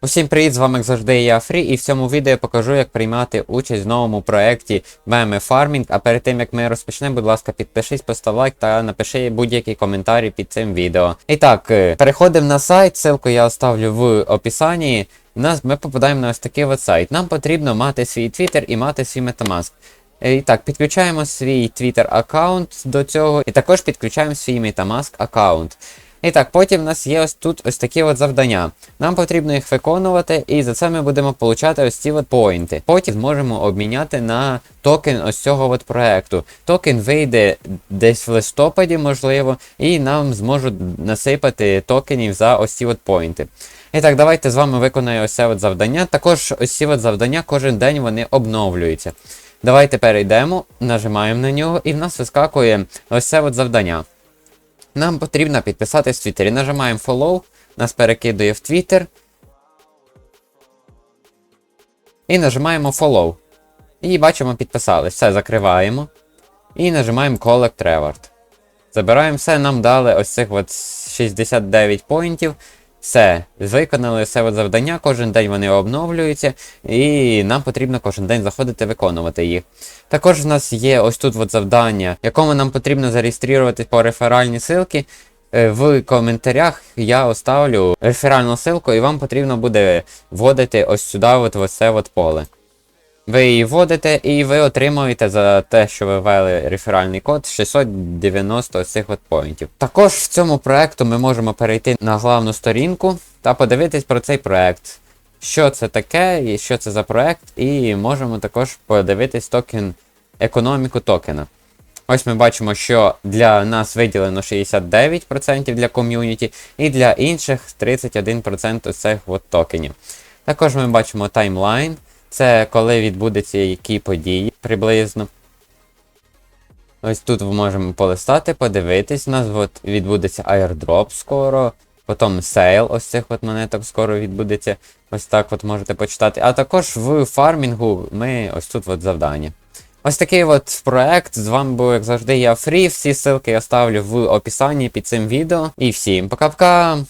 Усім привіт, з вами як завжди я Фрі, і в цьому відео я покажу, як приймати участь в новому проєкті BM Farming. А перед тим як ми розпочнемо, будь ласка, підпишись, постав лайк та напиши будь-який коментарі під цим відео. І так, е, переходимо на сайт, ссылку я оставлю в описанні. Нас ми попадаємо на ось такий от сайт. Нам потрібно мати свій Twitter і мати свій Metamask. Е, І так, підключаємо свій Twitter аккаунт до цього, і також підключаємо свій Metamask аккаунт. І так, потім в нас є ось тут ось такі от завдання. Нам потрібно їх виконувати, і за це ми будемо получати ось ці от поінти. Потім зможемо обміняти на токен ось цього от проекту. Токен вийде десь в листопаді, можливо, і нам зможуть насипати токенів за ось ці от поінти. І так, давайте з вами виконаємо ось це от завдання. Також ось ці от завдання кожен день вони обновлюються. Давайте перейдемо, нажимаємо на нього, і в нас вискакує ось це от завдання. Нам потрібно підписатись в Твіттері. Нажимаємо follow, нас перекидує в Твіттер. І нажимаємо follow. І бачимо, підписались. Все, закриваємо. І нажимаємо Collect Reward. Забираємо все, нам дали ось цих от 69 поінтів. Все, виконали все завдання, кожен день вони обновлюються, і нам потрібно кожен день заходити виконувати їх. Також в нас є ось тут от завдання, якому нам потрібно зареєструвати по реферальній ссылці. Е, В коментарях я оставлю реферальну ссылку, і вам потрібно буде вводити ось сюди ось це от поле. Ви її вводите і ви отримуєте за те, що ви ввели реферальний код 690 цих от. Також в цьому проекту ми можемо перейти на главну сторінку та подивитись про цей проект. Що це таке, і що це за проект, і можемо також подивитись токен, економіку токена. Ось ми бачимо, що для нас виділено 69% для ком'юніті, і для інших 31% цих от токенів. Також ми бачимо таймлайн. Це коли відбудеться які події приблизно. Ось тут ми можемо полистати, подивитись. У нас от відбудеться airdrop скоро. Потім сейл ось цих от монеток скоро відбудеться. Ось так от можете почитати. А також в фармінгу ми ось тут от завдання. Ось такий от проект. З вами був, як завжди, я Фрі. Всі ссылки я ставлю в описанні під цим відео. І всім пока-пока!